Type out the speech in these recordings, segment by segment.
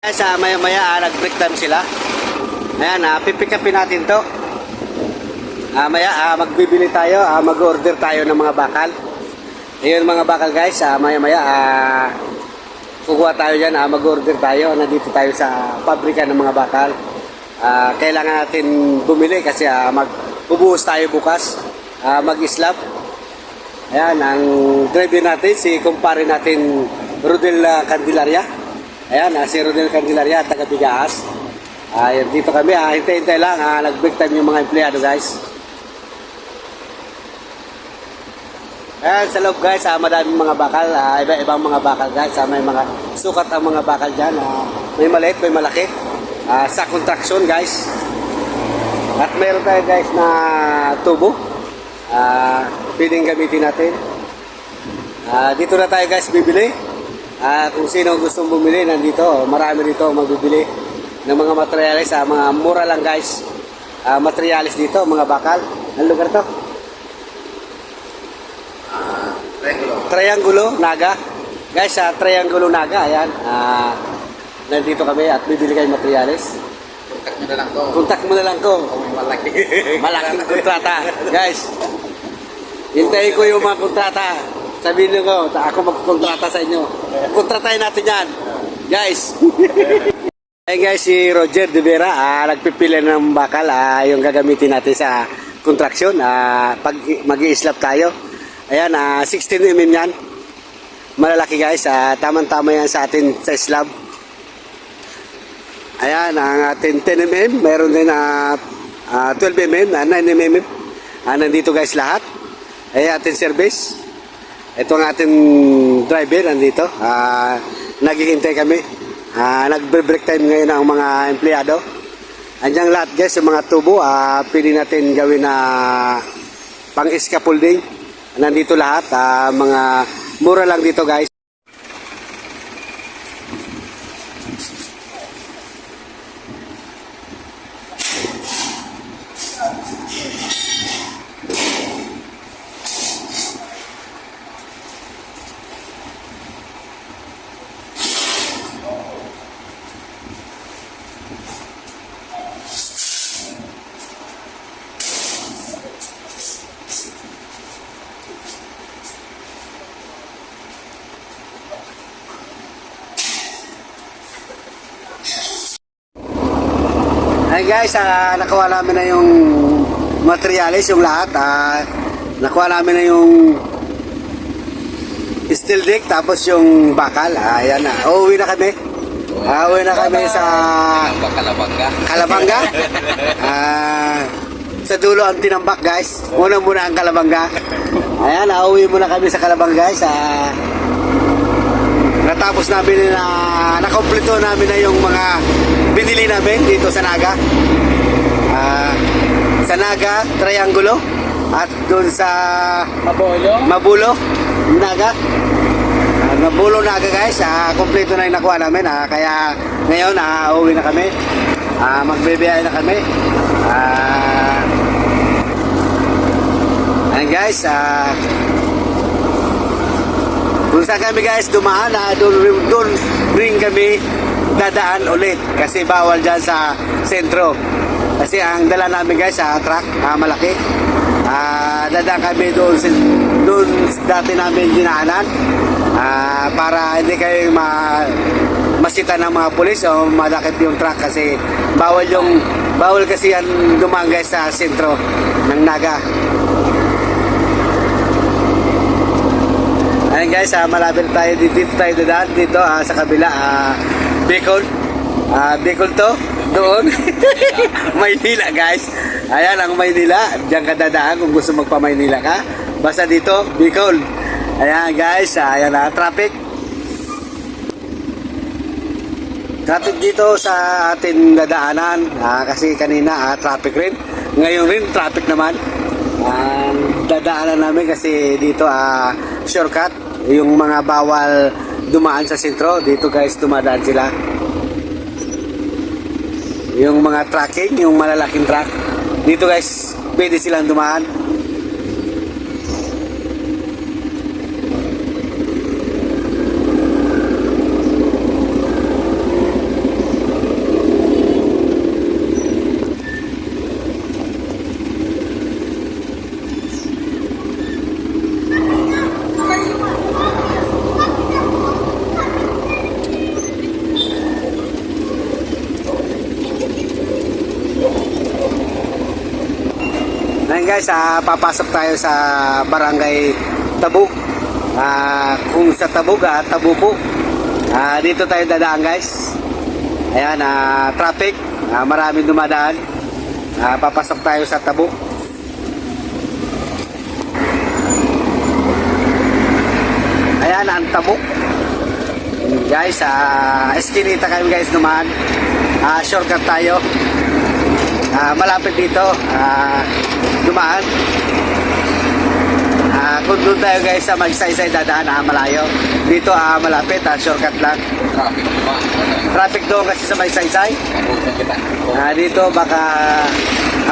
Ah, maya maya ah, nag-break time sila. Ayan, ah, pipick upin natin to. Ah, maya ah, magbibili tayo, ah, mag-order tayo ng mga bakal. Ayun mga bakal guys, ah, maya maya ah, kukuha tayo dyan, ah, mag-order tayo. Nandito tayo sa pabrika ng mga bakal. Ah, kailangan natin bumili kasi ah, magbubuhos tayo bukas, ah, mag-slab. Ayan, ang driver natin, si kumpare natin, Rodel ah, Candelaria. Ayan, ah, si Rodel Candelaria, taga Bigaas. Ah, yan, dito kami, ah, hintay-hintay lang, ah, nag-break time yung mga empleyado guys. Ayan, sa loob guys, ah, madaming mga bakal, ah, iba-ibang mga bakal guys, ah, may mga sukat ang mga bakal dyan, ah, may maliit, may malaki, ah, sa construction guys. At meron tayo guys na tubo, ah, pwedeng gamitin natin. Ah, dito na tayo guys bibili. Ah, kung sino gustong bumili nandito, marami dito magbibili ng mga materyales, ah, mga mura lang guys. Ah, materyales dito, mga bakal. Ang lugar to? Triangulo Naga. Guys, sa Triangulo Naga, ayan. Ah, nandito kami at bibili kayo materyales. Kontak mo na lang to. Kontak mo na lang ko. May malaki. Malaking kontrata. Guys, hintayin ko yung mga kontrata. Sabihin niyo ko, ako magkontrata sa inyo. Kontratahin natin yan. Guys. Hey guys, si Roger De Vera, ah, nagpipili ng bakal, ah, yung gagamitin natin sa construction. Ah, pag mag slab tayo. Ayan, ah, 16 mm yan. Malalaki guys, ah, tamang-tama yan sa atin sa slab. Ayan, ang ating 10 mm, meron din na 12 mm, ah, 9 mm. Ah, nandito guys lahat. Ay ating service. Ito ang ating driver nandito. Ah, naghihintay kami. Ah, nagbe-break time ngayon ang mga empleyado. Andiyan lahat guys, yung mga tubo, ah, pwede natin gawin na pang scaffolding. Nandito lahat, ah, mga mura lang dito guys. Ay guys, ah, nakuha namin na yung materials, yung lahat. Ah, nakuha namin na yung steel deck, tapos yung bakal. Ah, ayan na. Uuwi na kami. Ah, uwi na kami sa Ang Kalabanga. Kalabanga. Ah, sa dulo ang tinambak guys. Una muna ang Kalabanga. Ayan, nauwi muna kami sa Kalabanga guys. Ah, natapos namin na nakompleto namin na yung mga binili namin dito sa Naga. Ah, sa Naga, Triangulo. At doon sa Mabolo. Mabulo, Naga. Ah, Mabulo Naga guys, ah, kompleto na yung nakuha namin. Ah, kaya ngayon, ah, uwi na kami. Ah, magbibiyay na kami. Ah, ayan guys, ah, kung saan kami guys dumaan, ah, doon, doon rin kami dadaan ulit. Kasi bawal dyan sa sentro. Kasi ang dala namin guys sa truck, ah, malaki. Ah, dadaan kami doon, sa- doon dati namin dinaanan. Ah, para hindi kayo ma masita ng mga pulis o madakip yung truck kasi bawal yung bawal kasi yan dumaan guys sa sentro ng Naga. Ayan guys, ah, malapit tayo dito, dito tayo dadaan dito ah, sa kabila ah, Bicol. Ah, Bicol to, doon. Maynila guys. Ayan ang Maynila. Diyan ka dadaan kung gusto magpa Maynila ka. Basta dito, Bicol. Ayan guys, ah, ayan na traffic. Traffic dito sa atin dadaanan ah, kasi kanina ah, traffic rin. Ngayon rin traffic naman. Ang dadaanan namin kasi dito ah, shortcut yung mga bawal dumaan sa sentro. Dito guys dumadaan sila. Yung mga trucking yung malalaking truck. Dito guys pwede silang dumaan guys, ah, papasok tayo sa barangay Tabuk. Ah, kung sa Tabuk, ah, Tabupo. Ah, dito tayo dadaan guys. Ayan, ah, traffic. Ah, maraming dumadaan. Ah, papasok tayo sa Tabuk. Ayan, ang Tabuk. Guys, ah, eskinita kami guys naman. Ah, shortcut tayo. Ah, malapit dito. Ah, dumaan. Ah, kung doon tayo guys sa magsaysay dadaan ah, malayo. Dito ah, malapit ah, shortcut lang. Traffic naman. Traffic doon kasi sa magsaysay. Abutin kita. Ah, dito baka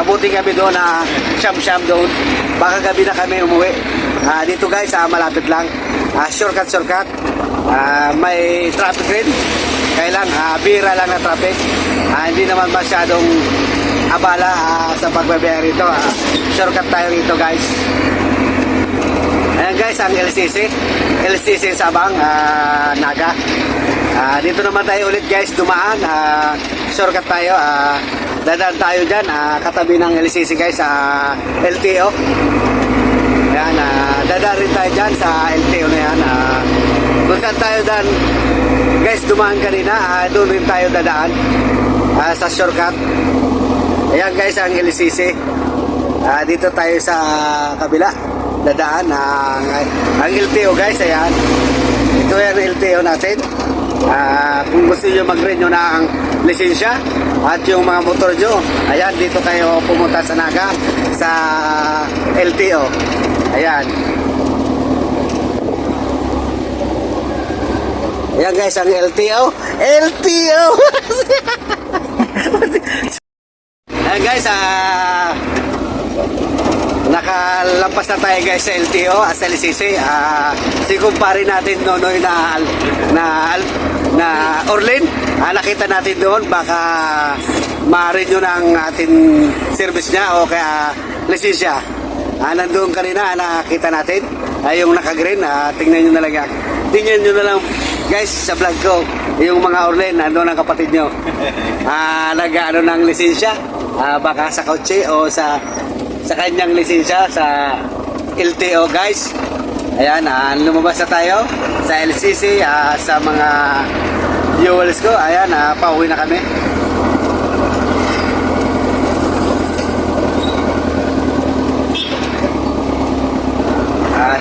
abutin kami doon na siyam-siyam doon. Baka gabi na kami umuwi. Ah, dito guys, ah, malapit lang. Ah, shortcut, shortcut. Ah, may traffic rin. Kaya lang, ah, bira lang na traffic. Ah, hindi naman masyadong abala ah, sa pagbabiyahe rito. Ah, shortcut tayo rito guys. Ayan guys, ang LCC. LCC Sabang, ah, Naga. Ah, dito naman tayo ulit guys, dumaan. Ah, shortcut tayo. Ah, dadaan tayo dyan, ah, katabi ng LCC guys, sa LTO. Ayan, ah, dadaan rin tayo dyan sa LTO na yan. Saan tayo dan, guys, dumaan kanina, ah, doon rin tayo dadaan ah, sa shortcut. Ayan guys, ang LCC. Ah, dito tayo sa kabila. Dadaan ang, ang LTO guys, ayan. Ito yan ang LTO natin. Ah, kung gusto nyo mag-renew na ang lisensya at yung mga motor nyo, ayan, dito kayo pumunta sa Naga sa LTO. Ayan. Ayan guys, ang LTO. LTO! Guys, ah... nakalampas na tayo guys sa LTO, ah, sa LCC. Ah, si kumpare natin Nonoy na na na Orlin. Ah, nakita natin doon baka ma-renew ang ating service niya o kaya lisensya. Ah, nandun kanina, ah, nakita natin. Ah, yung naka-green, ah, tingnan nyo na lang. yan. Tingnan nyo na lang guys sa vlog ko. Yung mga Orlen, nandun ang kapatid nyo. Ah, nag-ano ng lisensya. Ah, baka sa kotse o sa sa kanyang lisensya sa LTO guys. Ayan, ah, lumabas na tayo sa LCC ah, sa mga viewers ko. Ayan, ah, pauwi na kami.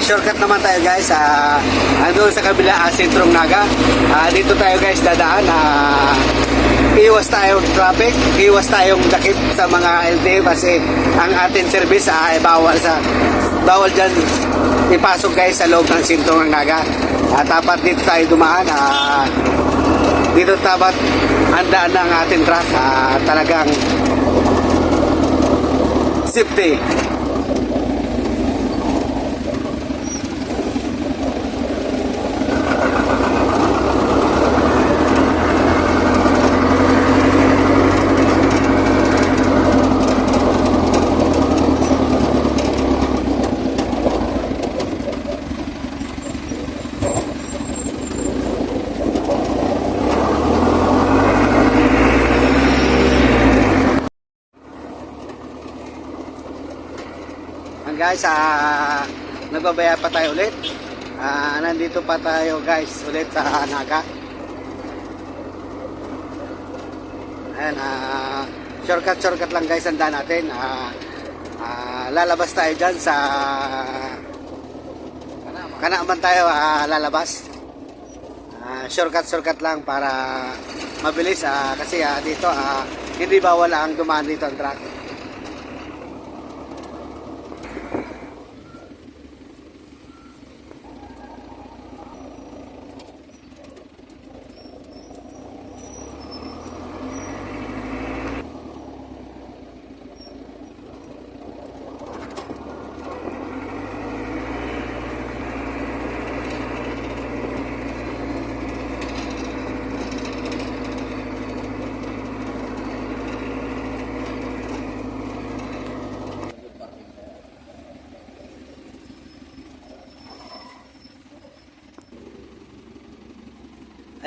Shortcut naman tayo guys. Ah, andun sa kabila, ah, sentrong Naga. Ah, dito tayo guys dadaan. Ah, iwas tayong traffic, iwas tayong dakip sa mga LTO kasi ang ating service ah, ay bawal sa bawal dyan ipasok guys sa loob ng sentrong ng Naga. Ah, tapat dito tayo dumaan. Ah, dito tapat handaan ng ating truck. Ah, talagang safety. Guys, ah, nagbabaya pa tayo ulit. Ah, nandito pa tayo guys ulit sa Naga. Ayan, ah, shortcut shortcut lang guys ang natin. Ah, ah, lalabas tayo dyan sa Kanaaman tayo ah, lalabas. Ah, shortcut shortcut lang para mabilis ah, kasi ah, dito ah, hindi bawal ang dumaan dito ang truck.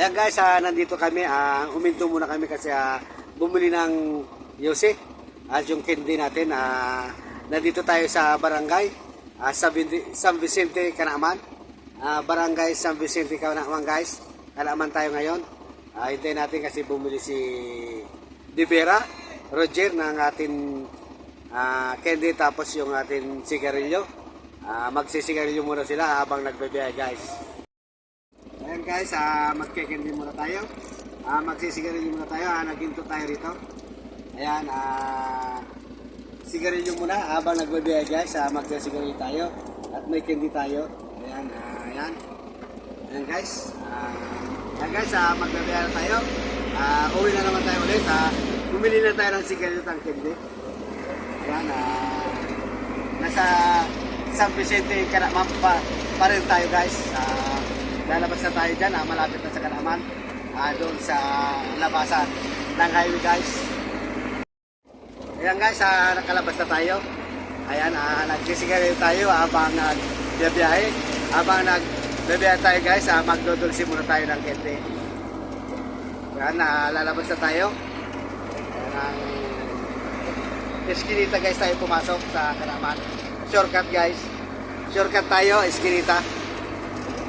Ayan guys, ah, nandito kami. Ah, uminto muna kami kasi ah, bumili ng yosi. At yung candy natin, ah, nandito tayo sa barangay ah, sa San Vicente, Canaaman. Ah, barangay San Vicente, Canaaman guys. Canaaman tayo ngayon. Ah, hintayin natin kasi bumili si Divera, Roger ng ating ah, candy tapos yung ating sigarilyo. Ah, magsisigarilyo muna sila habang nagbebiyahe guys. Guys, ah, magkikindi muna tayo. Ah, magsisigarilyo muna tayo. Ah, naghinto tayo rito. Ayan, ah, sigarilyo muna habang nagbabiyahe guys. Ah, magsisigarilyo tayo. At may candy tayo. Ayan, ah, ayan. Ayan guys. Ah, ayan guys, ah, magbabiyahe tayo. Ah, uwi na naman tayo ulit. Ah, bumili na tayo ng sigarilyo at candy. Ayan, ah, nasa San Vicente, Canaman pa, rin tayo guys. Ah, lalabas na tayo dyan, ah, malapit na sa Canaman. Ah, doon sa labasan ng highway guys. Ayan guys, ah, nakalabas na tayo. Ayan, ah, nagsisigarilyo tayo habang nagbiyahe. Habang nagbiyahe tayo guys, ah, magdodulsi muna tayo ng kente. Ayan, ah, lalabas na tayo. Ayan, guys tayo pumasok sa Kanaman. Shortcut guys. Shortcut tayo, Eskinita.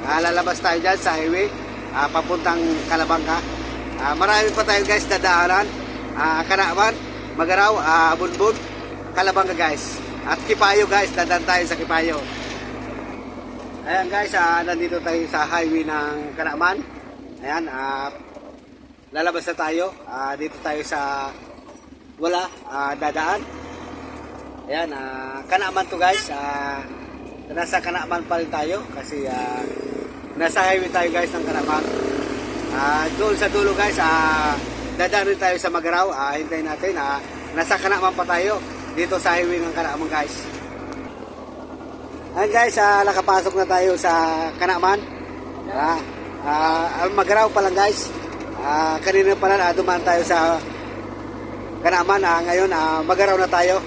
Ah, lalabas tayo dyan sa highway. ah, papuntang Kalabangka. Ah, marami pa tayo guys dadaanan. Ah, Kanaman, Magaraw, ah, Bunbun, Kalabangka guys. At Kipayo guys, dadaan tayo sa Kipayo. Ayan guys, ah, nandito tayo sa highway ng Kanaman. Ayan, ah, lalabas na tayo. Ah, dito tayo sa wala ah, dadaan. Ayan, ah, Kanaaman to guys. Ah, nasa Kanaaman pa rin tayo kasi ah, nasa highway tayo guys ng Kanaaman. Ah, doon sa dulo guys, ah, dadaan rin tayo sa Magaraw. Ah, hintayin natin. Ah, nasa Kanaaman pa tayo dito sa highway ng Kanaaman guys. Ayan guys, ah, nakapasok na tayo sa Kanaaman. Ah, ah, Magaraw pa lang guys. Ah, kanina pa lang ah, dumaan tayo sa Kanaman, ah, ngayon ah, magaraw na tayo.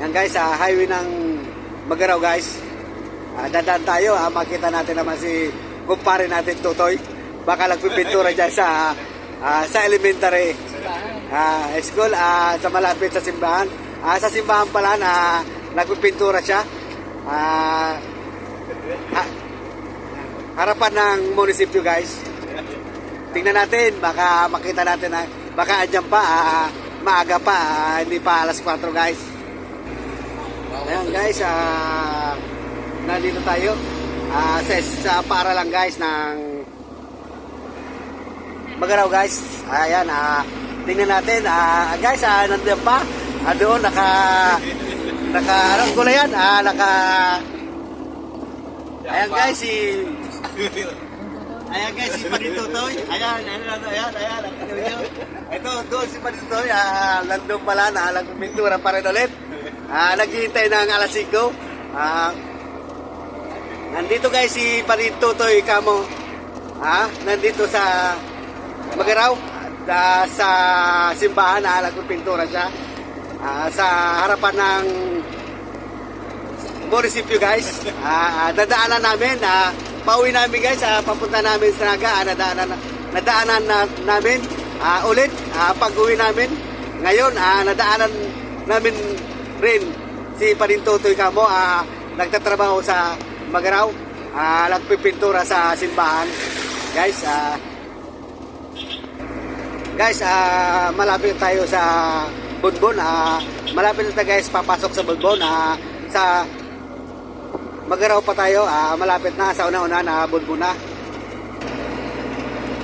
Yan guys, ah, highway ng magaraw guys. Ah, dadaan tayo, ah, makita natin naman si kumpare natin Totoy. Baka nagpipintura dyan sa ah, sa elementary ah, school, ah, sa malapit sa simbahan. Ah, sa simbahan pala na nagpipintura siya. Ah, ha- harapan ng munisipyo guys. Tingnan natin, baka makita natin na baka andyan pa, ah, maaga pa, ah, hindi pa alas 4 guys. Ayan guys, ah, nandito tayo ah, sa, sa para lang guys ng Magaraw guys. Ayan, ah, tingnan natin. Ah, guys, ah, nandiyan pa. Ah, doon, naka, naka, anong kulay yan? Ah, naka, ayan guys, si, Ayan guys, si Panitutoy. Ayan, ayan, ayan, ayan. Ito, doon si Panitutoy. Ah, nandun pala na nagpintura pa rin ulit. Ah, naghihintay ng alas 5. Ah, nandito guys si Panitutoy kamo. Ah, nandito sa Magaraw. Ah, sa simbahan na nagpintura siya. Ah, sa harapan ng munisipyo guys. Ah, ah, dadaanan namin, ah, pauwi namin guys, ah, papunta namin sa Naga, ah, nadaanan, nadaanan na, namin ah, ulit ah, pag-uwi namin. Ngayon, ah, nadaanan namin rin si Parintotoy Kamo, ah, nagtatrabaho sa Magaraw, ah, nagpipintura sa simbahan. Guys, ah, guys, ah, malapit tayo sa Bunbon. Ah, malapit na tayo guys papasok sa Bunbon. Ah, sa Magaraw pa tayo, ah, malapit na sa una-una na Bunbon na.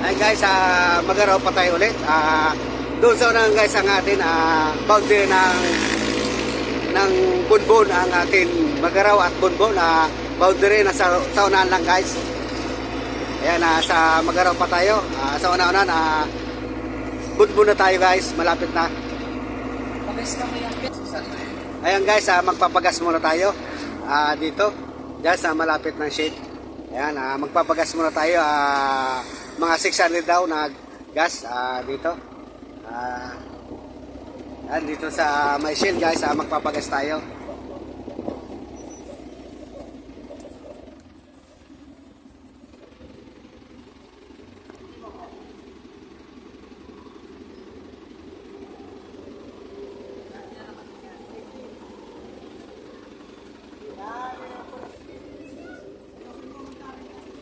Ay guys, ah, Magaraw pa tayo ulit. Ah, doon sa unang guys ang atin ah, boundary ng ng Bunbon ang atin Magaraw at Bunbon ah, boundary na sa, sa unahan lang guys. Ayan, ah, sa Magaraw pa tayo. Ah, sa una-una na Bunbon na tayo guys, malapit na. Ayan guys, ah, magpapagas muna tayo ah, dito. Diyan sa malapit ng shade. Ayan, ah, magpapagas muna tayo. ah, mga 600 daw na gas ah, dito. Ah, yan, dito sa my shield guys, ah, magpapagas tayo.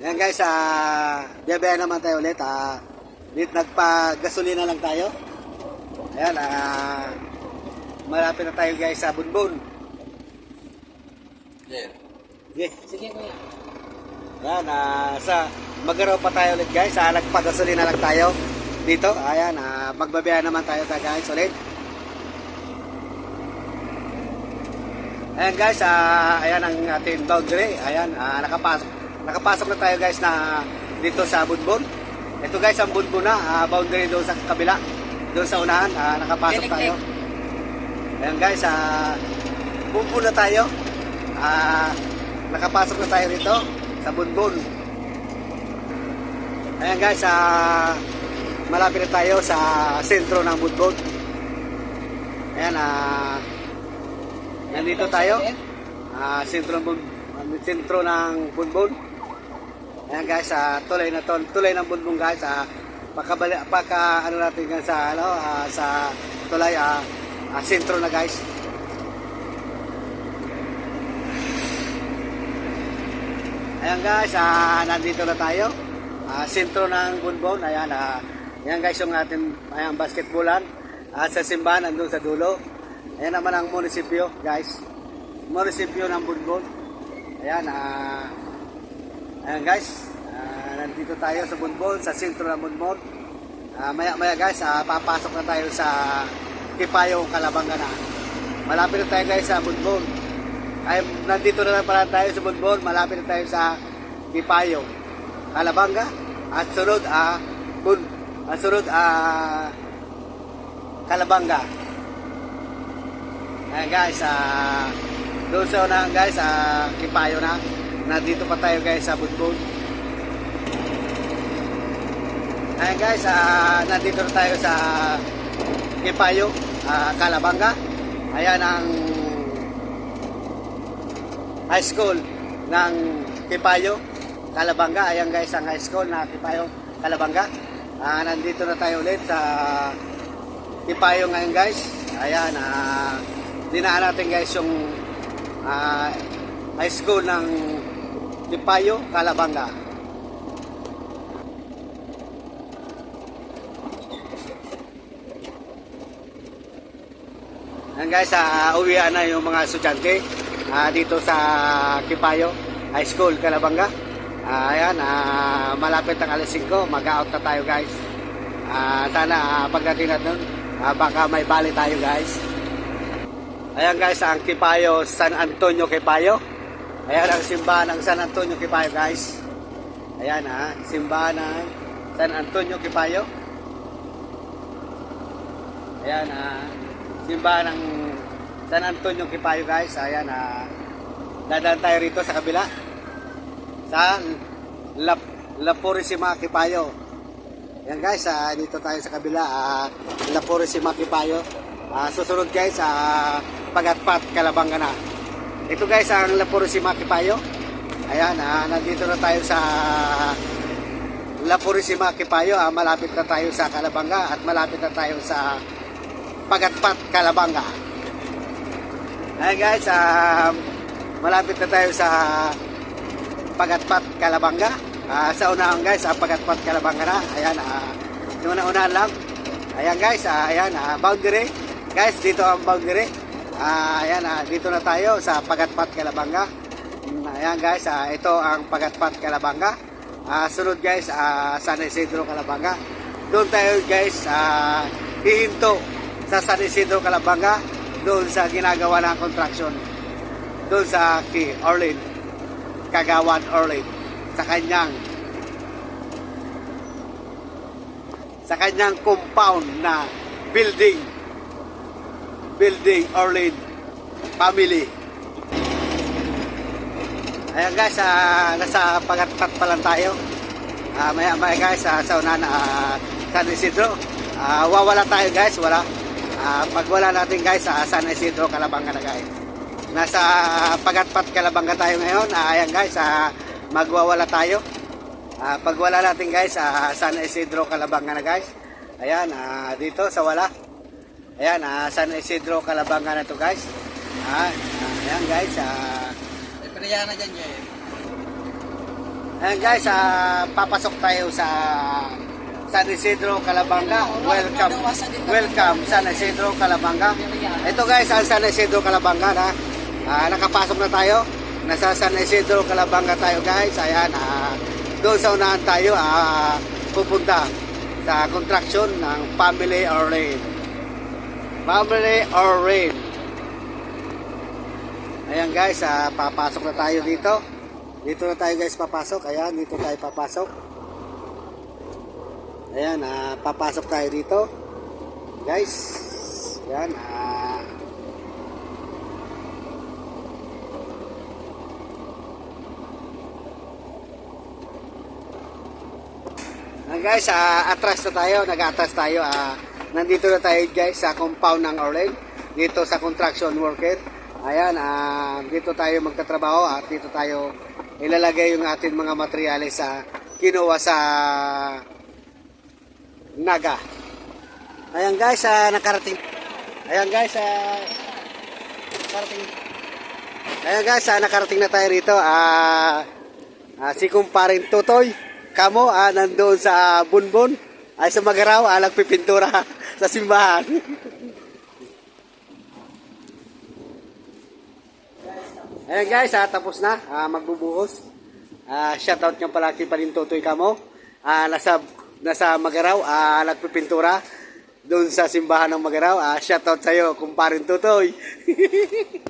Yan guys, ah, bebe naman tayo ulit. Ah, nagpa-gasolina lang tayo. Ayan, ah, malapit na tayo guys sa Bunbun. Yeah. Sige. Sige kuya. Ayan, ah, sa magaraw pa tayo ulit guys. Ah, nagpa-gasolina lang tayo dito. Ayan, ah, magbabiyahan naman tayo ta guys ulit. Ayan guys, ah, ayan ang ating boundary. Ayan, ah, nakapasok, nakapasok na tayo guys na dito sa Bunbun. Ito guys ang Bunbun na, ah, boundary doon sa kabila. Doon sa unahan, ah, nakapasok tayo. Ayan guys, ah, Bunbun na tayo. Ah, nakapasok na tayo dito sa Bunbun. Ayan guys, ah, malapit na tayo sa sentro ng Bunbun. Ayan, ah, nandito tayo. Ah, sentro ng Bun, ah, sentro ng Bunbun. Ayan guys, ah, tulay na to, tulay ng Bunbun guys. Ah, pagkabali, pagka ano natin gan sa ano, ah, sa tulay ah, ah, sentro na guys. Ayan guys, ah, nandito na tayo. Ah, sentro ng Bunbon. Ayan, ah, ayan guys yung ating ayan, basketballan. Ah, sa simbahan, nandun sa dulo. Ayan naman ang munisipyo, guys. Munisipyo ng Bunbon. Ayan, ah, ayan guys. Ah, nandito tayo sa Bunbon, sa sentro ng Bunbon. Ah, maya maya guys, ah, papasok na tayo sa Kipayo, Kalabanga na. Malapit na tayo guys sa Bunbon. Ay, nandito na lang pala tayo sa Bunbon. Malapit na tayo sa Kipayo, Kalabanga. At sunod, ah, Bun, at sunod, ah, Kalabanga. Ayan guys, ah, doon sa unahan guys, ah, Kipayo na. Nandito pa tayo guys sa Bunbon. Ayan guys, ah, nandito na tayo sa Kipayo, ah, Kalabanga. Ayan ang high school ng Kipayo, Kalabanga. Ayan guys ang high school na Kipayo, Kalabanga. Ah, nandito na tayo ulit sa Kipayo ngayon guys. Ayan, ah, dinaan natin guys yung ah, high school ng Kipayo, Kalabanga. Guys, uh, uwian na yung mga estudyante ah, dito sa Kipayo High School, Calabanga. Ah, ayan, ah, malapit ang alas 5, mag-out na tayo guys. Ah, sana ah, pagdating na dun, ah, baka may bali tayo guys. Ayan guys, ang Kipayo, San Antonio Kipayo. Ayan ang simbahan ng San Antonio Kipayo guys. Ayan ha, simbahan ng San Antonio Kipayo. Ayan ah, simbahan ng San Antonio Kipayo guys. Ayan ah, dadaan tayo rito sa kabila. Sa La, La Purisima Kipayo. Ayan guys, ah, dito tayo sa kabila. Ah, La Purisima Kipayo. Ah, susunod guys, ah, Pagatpat, Kalabanga na. Ito guys, ang La Purisima Kipayo. Ayan, ah, nandito na tayo sa La Purisima Kipayo. Ah, malapit na tayo sa Kalabanga at malapit na tayo sa Pagatpat, Kalabanga. Ayan guys, ah, malapit na tayo sa Pagatpat, Kalabanga. Ah, sa unahan guys, sa Pagatpat, Kalabanga na. Ayan, ah, yung una-unahan lang. Ayan guys, ah, ayan, ah, boundary. Guys, dito ang boundary. Ah, ayan, ah, dito na tayo sa Pagatpat, Kalabanga. Mm, Ayan guys, ah, ito ang Pagatpat, Kalabanga. Ah, sunod guys, ah, San Isidro, Kalabanga. Doon tayo guys, ah, hihinto sa San Isidro, Kalabanga. Doon sa ginagawa ng construction. Doon sa kay Orlin, Kagawan Orlin. Sa kanyang sa kanyang compound na building building Orlin family ayan guys ah, nasa pagatpat pa lang tayo Ah, maya maya guys ah, sa una na ah, San Isidro Ah, wawala tayo guys wala Ah, pag wala natin guys sa San Isidro Kalabanga na guys nasa pagatpat Kalabanga tayo ngayon Ah, ayan guys ah, magwawala tayo Ah, pag wala natin guys sa San Isidro Calabanga na guys. Ayan, ah, dito sa wala. Ayan, ah, San Isidro Calabanga na to guys. Ah, ayan guys, Jay. Ayan guys, ah, papasok tayo sa San Isidro, Calabanga. Welcome. Welcome San Isidro, Calabanga. Ito guys, ang San Isidro, Calabanga na. Ah, nakapasok na tayo. Nasa San Isidro, Calabanga tayo guys. Ayan, ah, doon sa unahan tayo ah, pupunta sa construction ng Family or Rain. Family or Rain. Ayan guys, ah, papasok na tayo dito. Dito na tayo guys papasok. Ayan, dito tayo papasok. Ayan, ah, papasok tayo dito. Guys, ayan, ah, Ah, guys, ah, atras na tayo, nag-atras tayo. ah, nandito na tayo guys sa compound ng Orlen, dito sa construction worker. Ayan, ah, dito tayo magtatrabaho at dito tayo ilalagay yung ating mga materyales sa kinuha sa Naga. Ayan guys, ah, nakarating. Ayan guys, ah, nakarating. Ayan guys, ah, nakarating na tayo rito. Ah, ah, si kumparing Tutoy, kamo, ah, nandoon sa Bunbun, ay sa Magaraw, ah, nagpipintura sa simbahan. Ayan guys, ah, tapos na, ah, magbubuhos. Ah, shoutout nyo pala kay Palin Tutoy kamo. Ah, nasa, nasa Magaraw, ah, nagpipintura doon sa simbahan ng Magaraw. Ah, shoutout sa'yo, kumparing Tutoy.